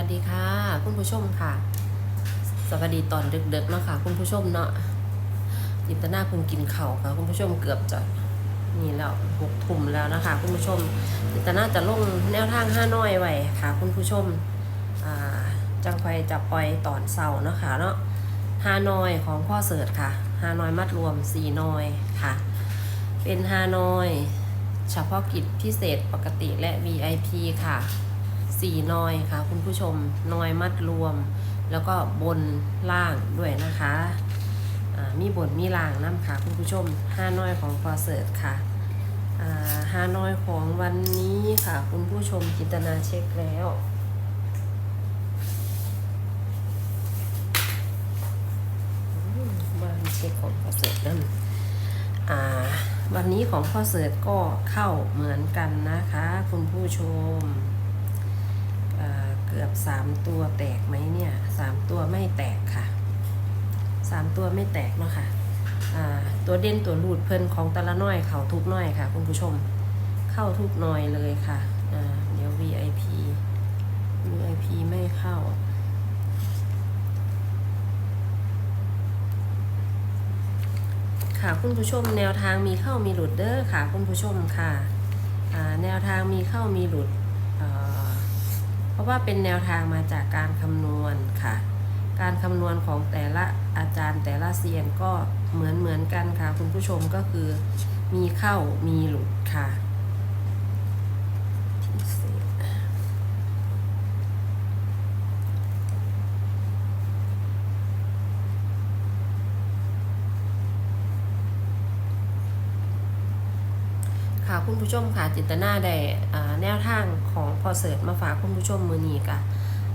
วัสดีค่ะ คุณผู้ชมค่ะ สวัสดีตอนดึกๆเนาะค่ะ คุณผู้ชมเนาะจินตนาเพิ่งกินเข้าค่ะ คุณผู้ชมเกือบจะนี่แล้วหกทุ่มแล้วนะคะ คุณผู้ชมจินตนาจะลงแนวทางห้าน้อยไว้ค่ะ คุณผู้ชมอ่าจังไฟจะปล่อยตอนเสาร์เนาะค่ะเนาะห้าน้อยของพ่อเสิร์ชค่ะห้าน้อยมัดรวมสี่น้อยค่ะ เป็นห้าน้อย เฉพาะกิจพิเศษปกติและ VIP ค่ะ สี่นอยค่ะคุณผู้ชมนอยมัดรวม แล้วก็บนล่างด้วยนะคะมีบนมีล่างน้ำค่ะคุณผู้ชมห้านอยของฟอเสิร์ตค่ะห้านอยของวันนี้ค่ะ คุณผู้ชมจินตนาเช็คแล้วมวันเช็คของฟอเสิร์ตนั่นวันนี้ของพอเสิร์ตก็เข้าเหมือนกันนะคะ คุณผู้ชม กือบสามตัวแตกไหมเนี่ยสามตัวไม่แตกค่ะสามตัวไม่แตกเนาะค่ะอ่าตัวเด่นตัวรูดเพิ่นของแตะละน้อยเขาทุกน้อยค่ะ คุณผู้ชมเข้าทุกน้อยเลยค่ะเดี๋ยว VIP VIP ไม่เข้าค่ะคุณผู้ชมแนวทางมีเข้ามีหลุดเด้อค่ะ คุณผู้ชมค่ะแนวทางมีเข้ามีหลุดอ ราะว่าเป็นแนวทางมาจากการคำนวณค่ะ การคำนวณของแต่ละอาจารย์แต่ละเซียนก็เหมือนเหมือนกันค่ะ คุณผู้ชมก็คือมีเข้ามีหลุดค่ะพิเศษ ค่ะคุณผู้ชมค่ะจิตนาได้แนวทางของพ่อเสิร์ตมาฝากคุณผู้ชมมือนี้กะ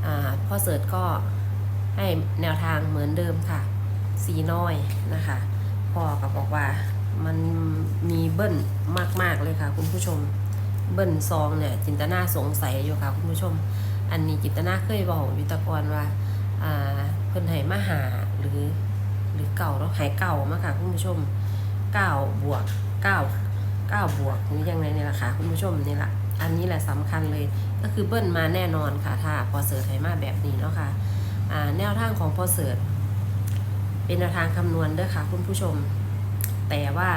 อ่าพ่อเสิร์ตก็ให้แนวทางเหมือนเดิมค่ะสีน้อยนะคะพ่อก็บอกว่ามันมีเบิ้ลมากๆเลยค่ะ คุณผู้ชม เบิ้ลซองเนี่ยจินตนาสงสัยอยู่ค่ะคุณผู้ชม อันนี้จินตนาเคยบอกวิตกรว่าอ่าเพิ่นให้มาหาหรือหรือเก่าแล้วหายเก่ามาค่ะคุณผู้ชมเก้าบวกเก้า 9 บวกหรือยังไงเนี่ยแหละค่ะคุณผู้ชมนี่แหละอันนี้แหละสำคัญเลยก็คือเบิ้ลมาแน่นอนค่ะถ้าพอเสิร์ชให้มาแบบนี้เนาะค่ะอ่าแนวทางของพอเสิร์ชเป็นแนวทางคำนวณเด้อค่ะ คุณผู้ชม แต่ว่า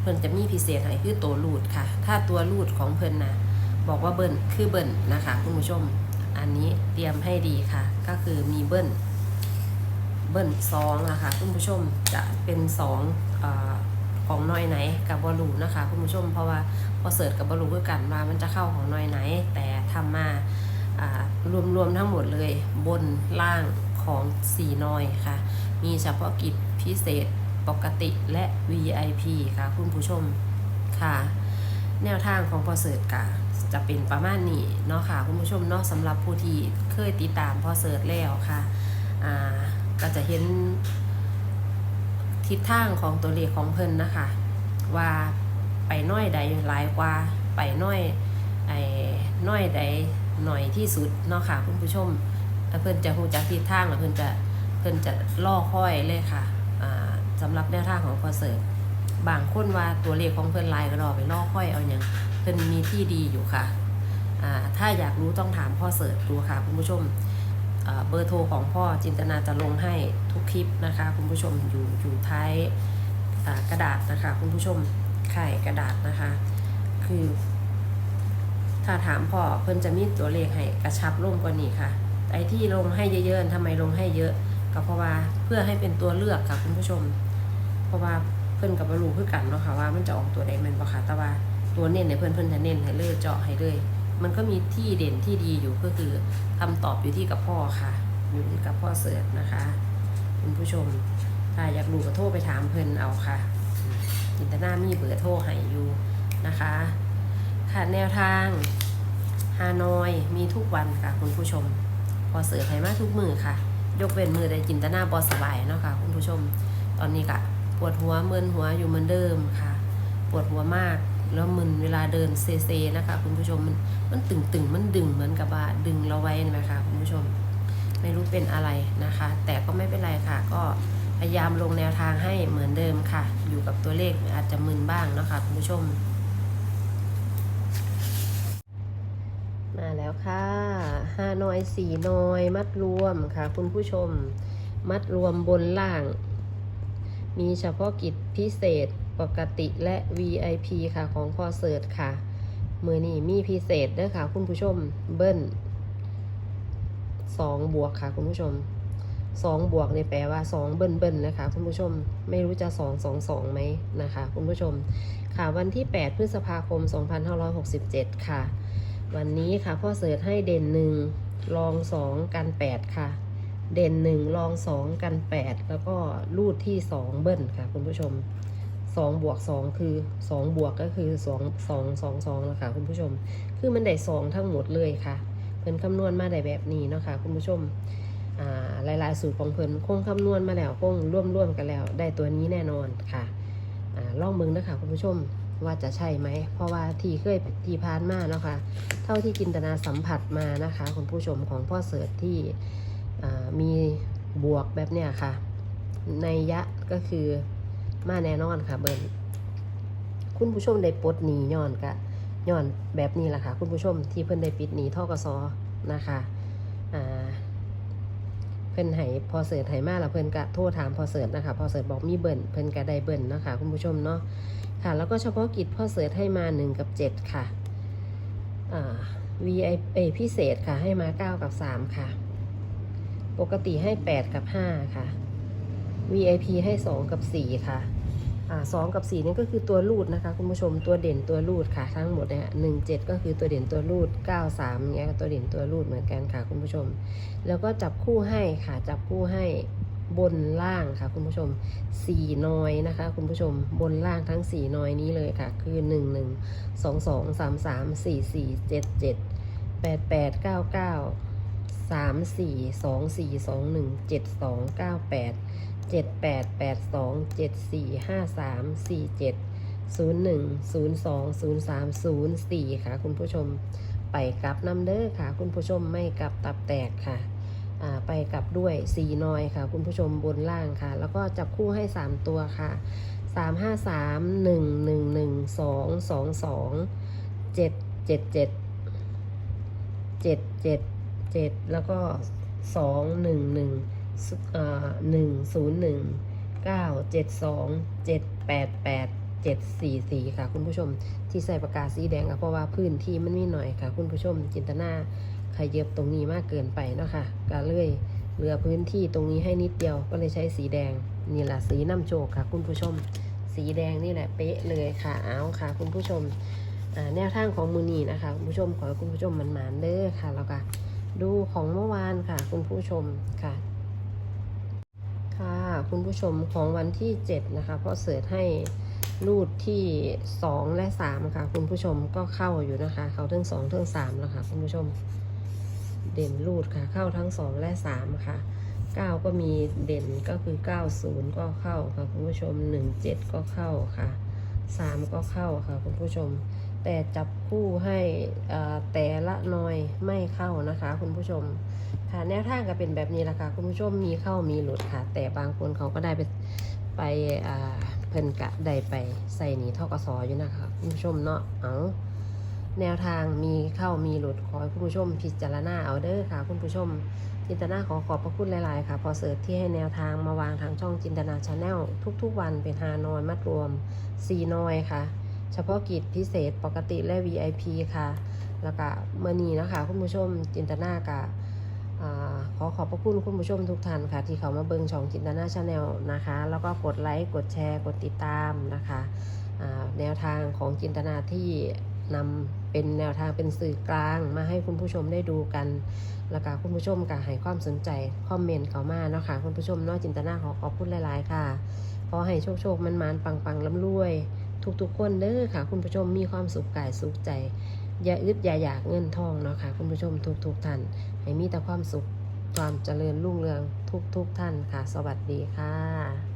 เพิ่นจะมีพิเศษให้คือตัวรูดค่ะ ถ้าตัวรูดของเพิ่นนะบอกว่าเบิ้ลคือเบิ้ลนะคะ คุณผู้ชม อันนี้เตรียมให้ดีค่ะ ก็คือมีเบิ้ลเบิ้ลสองนะคะคุณผู้ชมจะเป็นสองอ่า ของน้อยไหนกับบอลูนะคะคุณผู้ชมเพราะว่าพอเสิร์ชกับบอลูคือกันว่ามันจะเข้าของน้อยไหน แต่ทำมารวมๆทั้งหมดเลยบนล่างของสีน้อยค่ะ มีเฉพาะกิจพิเศษปกติและ VIP ค่ะคุณผู้ชมค่ะ แนวทางของพอเสิร์ชกะจะเป็นประมาณนี้เนาะค่ะคุณผู้ชมเนาะสำหรับผู้ที่เคยติดตามพอเสิร์ชแล้วค่ะอ่าก็จะเห็น ทิศทางของตัวเลขของเพิ่นนะคะ ว่าไปน้อยใดหลายกว่าไปน้อยไอ้น้อยใดหน่อยที่สุดเนาะค่ะคุณผู้ชมแล้วเพิ่นจะฮู้จักทิศทางแล้วเพิ่นจะเพิ่นจะล่อค่อยเลยค่ะอ่าสำหรับแนวทางของคอนเสิร์ตบางคนว่าตัวเลขของเพิ่นลายก็รอไปล่อค่อยเอาอย่างเพิ่นมีที่ดีอยู่ค่ะอ่าถ้าอยากรู้ต้องถามพ่อเสิร์ตดูค่ะคุณผู้ชม เบอร์โทรของพ่อจินตนาจะลงให้ทุกคลิปนะคะ คุณผู้ชมอยู่อยู่ท้ายกระดาษนะคะ คุณผู้ชมไข่กระดาษนะคะ คือ ถ้าถามพ่อเพิ่นจะมีตัวเลขให้กระชับลงกว่านี้ค่ะไอ้ที่ลงให้เยอะๆทำไมลงให้เยอะ ก็เพราะว่าเพื่อให้เป็นตัวเลือกค่ะคุณผู้ชม เพราะว่าเพิ่นกับบรูคือกันเนาะค่ะว่ามันจะออกตัวใดมันบ่ค่ะแต่ว่าตัวเน้นในเพิ่นเพิ่นจะเน้นให้เลยเจาะให้เลย มันก็มีที่เด่นที่ดีอยู่ก็คือคำตอบอยู่ที่กับพ่อค่ะ อยู่ที่กับพ่อเสิร์ชนะคะ คุณผู้ชมถ้าอยากรู้ก็โทรไปถามเพิ่นเอาค่ะ อินเตอร์นามีเบอร์โทรให้อยู่นะคะ ค่ะแนวทางฮานอยมีทุกวันค่ะ คุณผู้ชม พอเสิร์ชให้มาทุกมือค่ะ ยกเว้นมือใดจินตนาบอสบายเนาะค่ะ คุณผู้ชม ตอนนี้ก็ปวดหัวเมึนหัวอยู่เหมือนเดิมค่ะ ปวดหัวมาก แล้วมึนเวลาเดินเซเซนะคะ คุณผู้ชมมันมันตึงตึงๆมันดึงเหมือนกับว่าดึงเราไว้นะคะคุณผู้ชมไม่รู้เป็นอะไรนะคะ แต่ก็ไม่เป็นไรค่ะ ก็พยายามลงแนวทางให้เหมือนเดิมค่ะ อยู่กับตัวเลขอาจจะมึนบ้างนะคะคุณผู้ชม มามาแล้วค่ะห้าน้อยสี่น้อย มัดรวมค่ะ คุณผู้ชม มัดรวมบนล่าง มีเฉพาะกิจพิเศษ ปกติและ VIP ค่ะของพอเสิร์ตค่ะ มือนี้มีพิเศษเด้อค่ะ คุณผู้ชมเบิ้ลสองบวกค่ะ คุณผู้ชมสองบวกเนี่ยแปลว่าสองเบิ้ลเบิ้ลนะคะ คุณผู้ชมไม่รู้จะสองสองสองไหมนะคะ คุณผู้ชมค่ะวันที่ 8 พฤษภาคม 2567 ค่ะ วันนี้ค่ะพ่อเสิร์ชให้เด่นหนึ่งรองสองกันแปดค่ะ เด่นหนึ่งรองสองกันแปดแล้วก็รูดที่สองเบิ้ลค่ะ คุณผู้ชม สองบวกสองคือสองบวกก็คือสองสองสองสองแล้วค่ะคุณผู้ชม คือมันได้สองทั้งหมดเลยค่ะเพิ่นคำนวณมาได้แบบนี้เนาะค่ะคุณผู้ชมอ่าหลายๆสูตรของเพิ่นคงคำนวณมาแล้วคงร่วมๆกันแล้ว ได้ตัวนี้แน่นอนค่ะอ่าลองมึงนะคะคุณผู้ชมว่าจะใช่ไหม เพราะว่าที่เคยที่ผ่านมาเนาะค่ะเท่าที่จินตนาสัมผัสมานะคะคุณผู้ชมของพ่อเสิร์ชที่อ่ามีบวกแบบเนี้ยค่ะในยะก็คือ มาแน่นอนค่ะเบิร์นคุณผู้ชมได้ปลดหนีย้อนกะย้อนแบบนี้แหละค่ะ คุณผู้ชมที่เพิ่นได้ปิดหนีท่อกสนะคะอ่าเพิ่นให้พอเสิร์ชให้มาแล้วเพิ่นกะโทรถามพอเสิร์ชนะคะพอเสิร์ชบอกมีเบิ่นเพิ่นกะได้เบิ่นนะคะคุณผู้ชมเนาะค่ะ แล้วก็เฉพาะกิจพ่อเสิร์ชให้มา1กับ7ค่ะอ่า VI เอยพิเศษค่ะให้มา9กับ3ค่ะ ปกติให้8กับ5ค่ะ VIP ให้2กับ4ค่ะ สอ่า2กับ4นี่ก็คือตัวรูดนะคะคุณผู้ชมตัวเด่นตัวรูดค่ะทั้งหมดเนี่ยหนึ่งเจ็ดก็คือตัวเด่นตัวรูด9 3เนี้ยตัวเด่นตัวรูดเหมือนกันค่ะคุณผู้ชม แล้วก็จับคู่ให้ค่ะจับคู่ให้บนล่างค่ะคุณผู้ชมสี่นอยนะคะ คุณผู้ชมบนล่างทั้งสี่นอยนี้เลยค่ะ คือหนึ่งหนึ่งสองสองสามสามสี่สี่เจ็ดเจ็ดแปดแปดเก้าเก้าสามสี่สองสี่สองหนึ่งเจ็ดสองเก้าแปด เจ็ดแปดแปดสองเจ็ดสี่ห้าสามสี่เจ็ดศูนย์หนึ่งศูนย์สองศูนย์สามศูนย์สี่ค่ะคุณผู้ชม ไปกลับน้ำเด้อค่ะ คุณผู้ชมไม่กลับตับแตกค่ะไปกลับด้วยสีนอยค่ะ คุณผู้ชมบนล่างค่ะ แล้วก็จับคู่ให้ 3 ตัวค่ะ 3 5 3 1 1 1 2 2 2 7 7 7 7 7 7 แล้วก็ 2 1 1 อ่า1 0 1 9 7 2 7 8 8 7 4 4ค่ะ คุณผู้ชม ที่ใส่ประกาสีแดงค่ะเพราะว่าพื้นที่มันมีหน่อยค่ะ คุณผู้ชม จินตนาขยับตรงนี้มากเกินไปเนาะค่ะก็เลยเหลือพื้นที่ตรงนี้ให้นิดเดียวก็เลยใช้สีแดงนี่แหละสีน้ำโชกค่ะ คุณผู้ชม สีแดงนี่แหละเป๊ะเลยค่ะเอาค่ะ คุณผู้ชมแนวทางของมือนีนะคะคุณผู้ชมขอให้คุณผู้ชมมันหมานเด้อค่ะแล้วก็ดูของเมื่อวานค่ะ คุณผู้ชมค่ะ ค่ะ คุณผู้ชมของวันที่ 7 นะคะ เพราะเสิร์ชให้รูดที่ 2 และ 3 ค่ะ คุณผู้ชมก็เข้าอยู่นะคะ เขาทั้ง2ทั้ง3แล้วค่ะ คุณผู้ชม เด่นรูดค่ะ เข้าทั้ง 2 และ 3 ค่ะ 9 ก็มีเด่นก็คือ 90 ก็เข้าค่ะ คุณผู้ชม 17 ก็เข้าค่ะ 3 ก็เข้าค่ะ คุณผู้ชม แต่จับคู่ให้อ่าแต่ละหน่อยไม่เข้านะคะ คุณผู้ชม ค่ะแนวทางก็เป็นแบบนี้แหละค่ะคุณผู้ชมมีเข้ามีหลุดค่ะ แต่บางคนเขาก็ได้ไปไปอ่าเพิ่นกะได้ไปใส่หนีทกสอยู่นะคะ คุณผู้ชมเนาะเอาแนวทางมีเข้ามีหลุดขอให้คุณผู้ชมพิจารณาเอาเด้อค่ะ คุณผู้ชม จินตนาขอขอบพระคุณหลาย ๆ ค่ะ พอเสิร์ชที่ให้แนวทางมาวางทางช่องจินตนาชาแนลทุก ๆ วันเป็นฮานอยมัดรวมซีนอยค่ะ เฉพาะกิจพิเศษปกติและ VIP ค่ะ แล้วก็เมื่อนี้นะคะ คุณผู้ชมจินตนากะอ่า ขอขอบพระคุณคุณผู้ชมทุกท่านค่ะ ที่เขามาเบิงช่องจินตนาชาแนลนะคะ แล้วก็กดไลค์กดแชร์กดติดตามนะคะแนวทางของจินตนาที่นำเป็นแนวทางเป็นสื่อกลางมาให้คุณผู้ชมได้ดูกัน แล้วก็คุณผู้ชมก็ให้ความสนใจคอมเมนต์เขามาเนาะค่ะคุณผู้ชมเนาะจินตนาขอขอบคุณหลาย ๆ ค่ะขอให้โชคโชคมันมันปังปังๆลำรวย ทุกๆคนเด้อค่ะ คุณผู้ชมมีความสุขกายสุขใจ อย่าอึดอย่าอยากเงินทองเนาะค่ะคุณผู้ชมทุกทุกท่าน ให้มีแต่ความสุขความเจริญรุ่งเรืองทุกทุกท่านค่ะ สวัสดีค่ะ